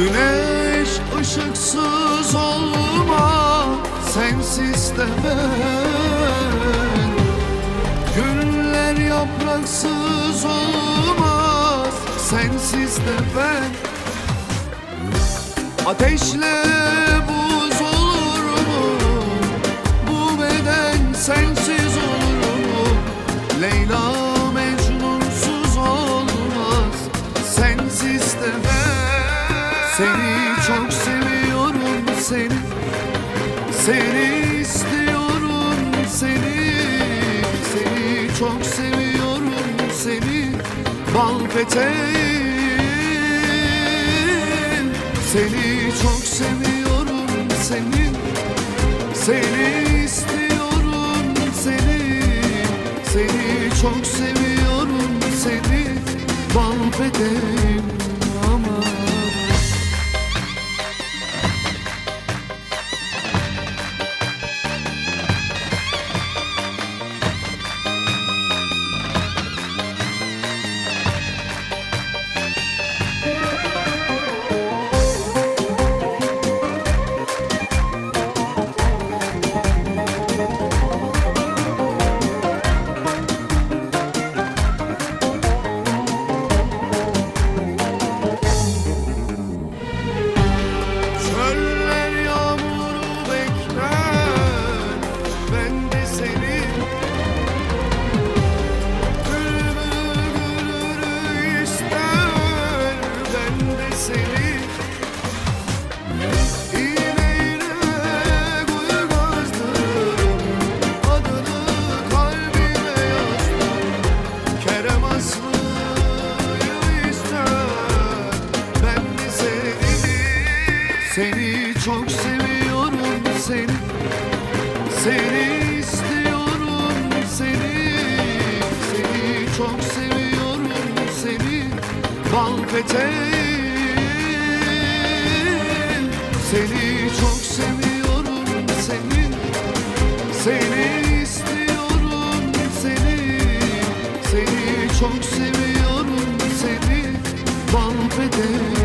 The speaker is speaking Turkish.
Güneş ışıksız olma sensiz de ben Güller yapraksız olmaz sensiz de ben Ateşle Seni çok seviyorum seni. Seni istiyorum seni. Seni çok seviyorum seni. Bal peteğim Seni çok seviyorum seni. Seni istiyorum seni. Seni çok seviyorum seni. Bal peteğim seni. Seni çok seviyorum seni. Seni istiyorum seni Seni çok seviyorum seni. Bal Seni çok seviyorum seni. Seni istiyorum seni. Seni çok seviyorum seni. Bal peteğim